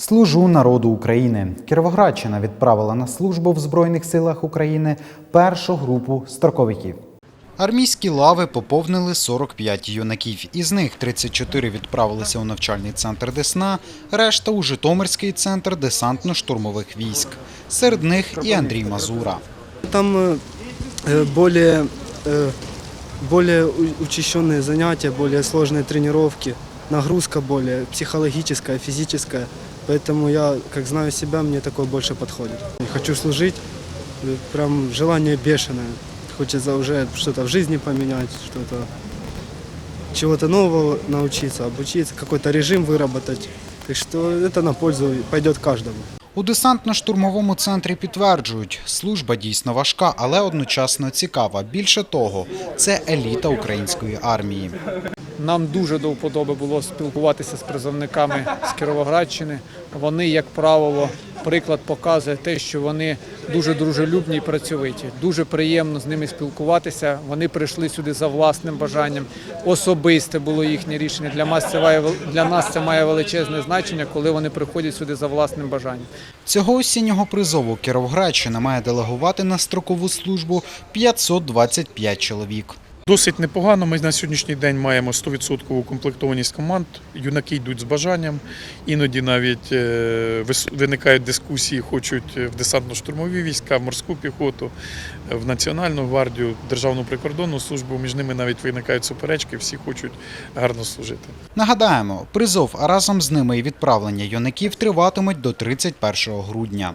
Служу народу України. Кіровоградщина відправила на службу в Збройних силах України першу групу строковиків. Армійські лави поповнили 45 юнаків. Із них 34 відправилися у навчальний центр Десна, решта у Житомирський центр десантно-штурмових військ. Серед них і Андрій Мазура. Там э, э, более, э, более у- учащенные занятия, более сложные тренировки, нагрузка более психологическая, физическая. Поэтому я, как знаю себя, мне такое больше подходит. Хочу служить, э, прям желание бешеное. Хочется уже что-то в жизни поменять, что-то чего-то нового научиться, обучиться, какой-то режим выработать. Так что это на пользу пойдет каждому. У десантно-штурмовому центрі підтверджують, служба дійсно важка, але одночасно цікава. Більше того, це еліта української армії. Нам дуже до вподоби було спілкуватися з призовниками з Кіровоградщини. Вони, як правило, приклад показує те, що вони дуже дружелюбні і працьовиті. Дуже приємно з ними спілкуватися. Вони прийшли сюди за власним бажанням. Особисте було їхнє рішення. Для нас це має для нас це має величезне значення, коли вони приходять сюди за власним бажанням. Цього осіннього призову Кіровоградщина має делегувати на строкову службу 525 чоловік. Досить непогано. Ми на сьогоднішній день маємо 100% укомплектованість команд. Юнаки йдуть з бажанням. Іноді навіть е, виникають дискусії, хочуть в десантно-штурмові війська, в морську піхоту, в Національну гвардію, Державну прикордонну службу. Між ними навіть виникають суперечки, всі хочуть гарно служити. Нагадаємо, призов, а разом з ними і відправлення юнаків триватимуть до 31 грудня.